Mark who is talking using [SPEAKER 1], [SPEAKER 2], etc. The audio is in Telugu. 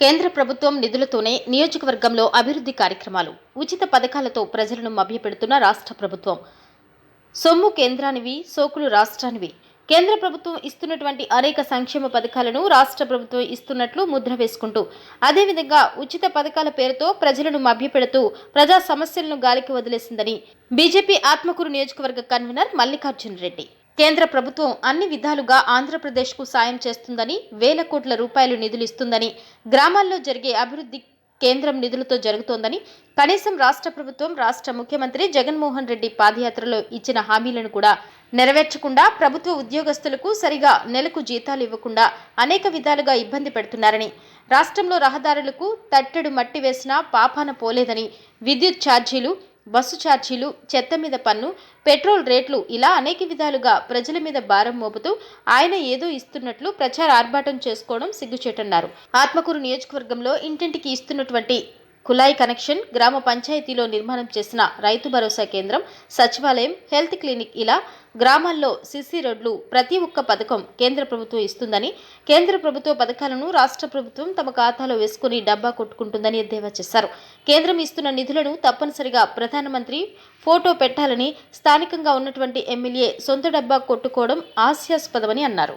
[SPEAKER 1] కేంద్ర ప్రభుత్వం నిధులతోనే నియోజకవర్గంలో అభివృద్ధి కార్యక్రమాలు. ఉచిత పథకాలతో ప్రజలను మభ్యపెడుతున్న రాష్ట్ర ప్రభుత్వం. సొమ్ము కేంద్రానివి సోకులు రాష్ట్రానివి. కేంద్ర ప్రభుత్వం ఇస్తున్నటువంటి అనేక సంక్షేమ పథకాలను రాష్ట్ర ప్రభుత్వం ఇస్తున్నట్లు ముద్ర వేసుకుంటూ అదేవిధంగా ఉచిత పథకాల పేరుతో ప్రజలను మభ్యపెడుతూ ప్రజా సమస్యలను గాలికి వదిలేసిందని బీజేపీ ఆత్మకూరు నియోజకవర్గ కన్వీనర్ మల్లికార్జున్ రెడ్డి. కేంద్ర ప్రభుత్వం అన్ని విధాలుగా ఆంధ్రప్రదేశ్కు సాయం చేస్తుందని వేల కోట్ల రూపాయలు నిధులు ఇస్తుందని గ్రామాల్లో జరిగే అభివృద్ధి కేంద్రం నిధులతో జరుగుతోందని కనీసం రాష్ట్ర ప్రభుత్వం రాష్ట్ర ముఖ్యమంత్రి జగన్మోహన్ రెడ్డి పాదయాత్రలో ఇచ్చిన హామీలను కూడా నెరవేర్చకుండా ప్రభుత్వ ఉద్యోగస్తులకు సరిగా నెలకు జీతాలు ఇవ్వకుండా అనేక విధాలుగా ఇబ్బంది పెడుతున్నారని రాష్ట్రంలో రహదారులకు తట్టెడు మట్టి వేసినా పాపాన పోలేదని విద్యుత్ ఛార్జీలు బస్సు ఛార్జీలు చెత్త మీద పన్ను పెట్రోల్ రేట్లు ఇలా అనేక విధాలుగా ప్రజల మీద భారం మోపుతూ ఆయన ఏదో ఇస్తున్నట్లు ప్రచార ఆర్భాటం చేసుకోవడం సిగ్గుచేటన్నారు. ఆత్మకూరు నియోజకవర్గంలో ఇంటింటికి ఇస్తున్నటువంటి కుళాయి కనెక్షన్ గ్రామ పంచాయతీలో నిర్మాణం చేసిన రైతు భరోసా కేంద్రం సచివాలయం హెల్త్ క్లినిక్ ఇలా గ్రామాల్లో సిసి రోడ్లు ప్రతి ఒక్క పథకం కేంద్ర ప్రభుత్వం ఇస్తుందని కేంద్ర ప్రభుత్వ పథకాలను రాష్ట్ర ప్రభుత్వం తమ ఖాతాలో వేసుకుని డబ్బా కొట్టుకుంటుందని ఎద్దేవా చేశారు. కేంద్రం ఇస్తున్న నిధులను తప్పనిసరిగా ప్రధానమంత్రి ఫోటో పెట్టాలని స్థానికంగా ఉన్నటువంటి ఎమ్మెల్యే సొంత డబ్బా కొట్టుకోవడం హాస్యాస్పదమని అన్నారు.